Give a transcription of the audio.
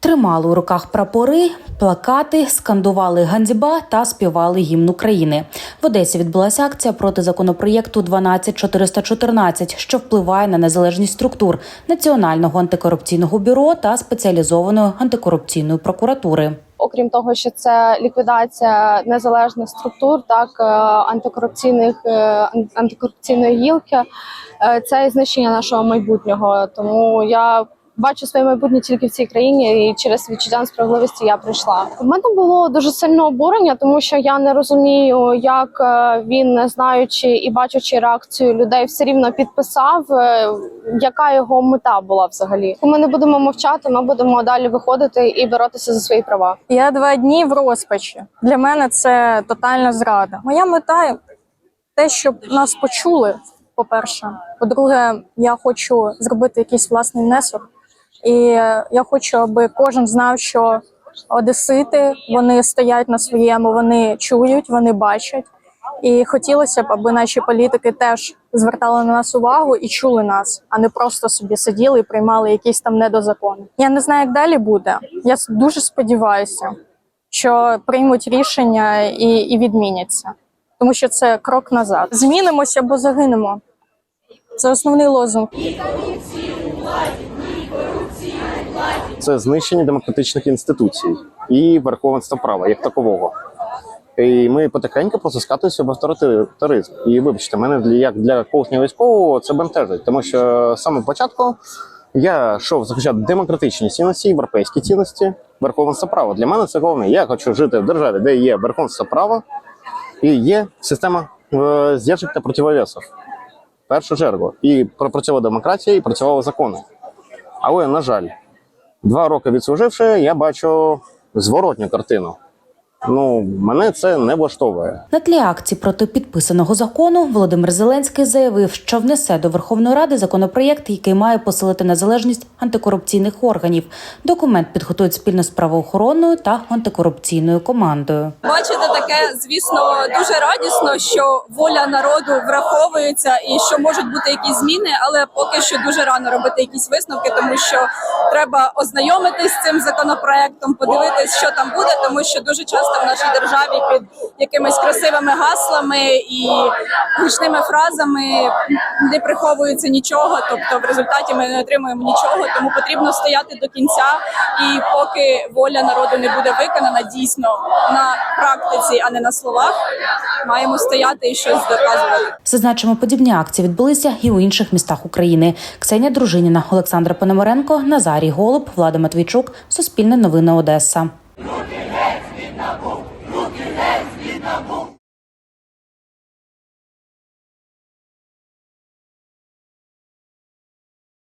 Тримали у руках прапори, плакати, скандували ганзіба та співали гімн України. В Одесі відбулася акція проти законопроєкту 12414, що впливає на незалежність структур Національного антикорупційного бюро та спеціалізованої антикорупційної прокуратури. окрім того, що це ліквідація незалежних структур, так е, антикорупційних е, антикорупційної гілки, е, це і знищення нашого майбутнього. Тому я бачу своє майбутнє тільки в цій країні, і через відчуття справедливості я прийшла. У мене було дуже сильне обурення, тому що я не розумію, як е, він, не знаючи і бачачи реакцію людей, все рівно підписав, е, яка його мета була взагалі. Ми не будемо мовчати, ми будемо далі виходити і боротися за свої права. Я два дні в розпачі. Для мене це тотальна зрада. Моя мета те, щоб нас почули. По-перше, по-друге, я хочу зробити якийсь власний внесок, і я хочу, аби кожен знав, що одесити вони стоять на своєму, вони чують, вони бачать. І хотілося б, аби наші політики теж звертали на нас увагу і чули нас, а не просто собі сиділи і приймали якісь там недозакони. Я не знаю, як далі буде. Я дуже сподіваюся, що приймуть рішення і, і відміняться, тому що це крок назад. Змінимося або загинемо. Це основний лозунг. Це знищення демократичних інституцій і верховенства права як такового. І ми потихеньку просто в авторитаризм. І вибачте, мене для як для колишнього військового це бентежить, тому що з початку я йшов захищати демократичні цінності, європейські цінності, верховенство права. Для мене це головне. Я хочу жити в державі, де є верховенство права і є система е, здержок та противовесів. В першу чергу. І пропрацьовувала демократія, і працювали закони. Але, на жаль, два роки відслуживши, я бачу зворотню картину. Ну, мене це не влаштовує. На тлі акції проти підписаного закону Володимир Зеленський заявив, що внесе до Верховної Ради законопроєкт, який має посилити незалежність антикорупційних органів. Документ підготують спільно з правоохоронною та антикорупційною командою. Бачити таке, звісно, дуже радісно, що воля народу враховується і що можуть бути якісь зміни, але поки що дуже рано робити якісь висновки, тому що треба ознайомитись з цим законопроектом, подивитись, що там буде, тому що дуже часто в нашій державі під якимись красивими гаслами і гучними фразами не приховується нічого. Тобто, в результаті ми не отримуємо нічого, тому потрібно стояти до кінця. І поки воля народу не буде виконана дійсно на практиці, а не на словах, маємо стояти і щось доказувати. Зазначимо, подібні акції відбулися і у інших містах України. Ксенія Дружиніна, Олександра Пономаренко, Назарій Голуб, Влада Матвійчук, Суспільне новини Одеса.